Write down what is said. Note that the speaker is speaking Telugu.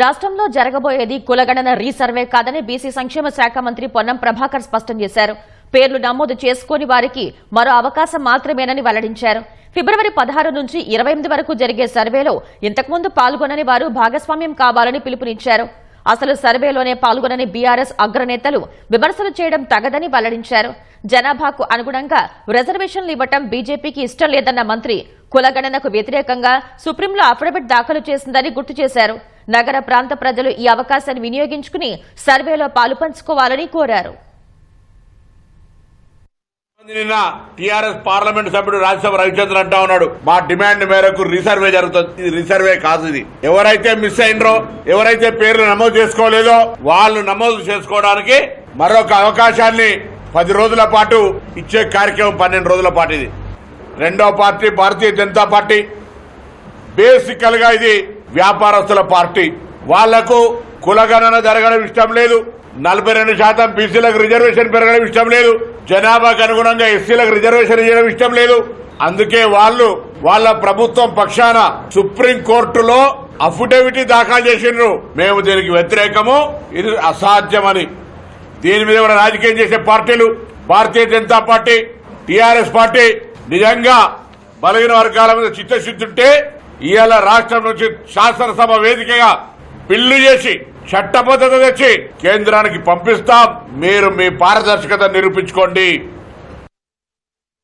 రాష్ట్రంలో జరగబోయేది కులగణన రీసర్వే కాదని బీసీ సంక్షేమ శాఖ మంత్రి పొన్నం ప్రభాకర్ స్పష్టం చేశారు. పేర్లు నమోదు చేసుకోని వారికి మరో అవకాశం మాత్రమేనని వెల్లడించారు. ఫిబ్రవరి పదహారు నుంచి ఇరవై ఎనిమిది వరకు జరిగే సర్వేలో ఇంతకుముందు పాల్గొనని వారు భాగస్వామ్యం కావాలని పిలుపునిచ్చారు. అసలు సర్వేలోనే పాల్గొనని బీఆర్ఎస్ అగ్రనేతలు విమర్శలు చేయడం తగదని వెల్లడించారు. జనాభాకు అనుగుణంగా రిజర్వేషన్లు ఇవ్వటం బీజేపీకి ఇష్టం లేదన్న మంత్రి కులగణనకు వ్యతిరేకంగా సుప్రీంలో అఫిడవిట్ దాఖలు చేసిందని గుర్తు చేశారు. నగర ప్రాంత ప్రజలు ఈ అవకాశాన్ని వినియోగించుకుని సర్వేలో పాలుపంచుకోవాలని కోరారు. నిన్న టిఆర్ఎస్ పార్లమెంట్ సభ్యుడు రాజ్యసభ రవిచంద్ర అంటా ఉన్నాడు. మా డిమాండ్ మేరకు రీసర్వే జరుగుతుంది. ఇది రీసర్వే కాదు ఇది. ఎవరైతే మిస్ అయినరో ఎవరైతే పేర్లు నమోదు చేసుకోలేదో వాళ్ళు నమోదు చేసుకోవడానికి మరొక అవకాశాన్ని పది రోజుల పాటు ఇచ్చే కార్యక్రమం పన్నెండు రోజుల పాటు ఇది. రెండో పార్టీ భారతీయ జనతా పార్టీ. బేసికల్గా ఇది వ్యాపారస్తుల పార్టీ. వాళ్ళకు కులగణన జరగడం ఇష్టం లేదు. నలభై రెండు శాతం బీసీలకు రిజర్వేషన్ పెరగడం ఇష్టం లేదు. జనాభాకు అనుగుణంగా ఎస్సీలకు రిజర్వేషన్ ఇవ్వడం ఇష్టం లేదు. అందుకే వాళ్ళు వాళ్ళ ప్రభుత్వం పక్షాన సుప్రీం కోర్టులో అఫిడవిట్ దాఖలు చేసిండ్రు. మేము దీనికి వ్యతిరేకము. ఇది అసాధ్యమని. దీని మీద కూడా రాజకీయం చేసే పార్టీలు Bharatiya Janata Party TRS party నిజంగా బలహీన వర్గాల మీద చిత్తశుద్ధి ఉంటే ఇవాళ రాష్ట్రం నుంచి శాసనసభ వేదికగా బిల్లు చేసి చట్టబద్ధత తెచ్చి కేంద్రానికి పంపిస్తాం. మీరు మీ పారదర్శకత నిరూపించుకోండి.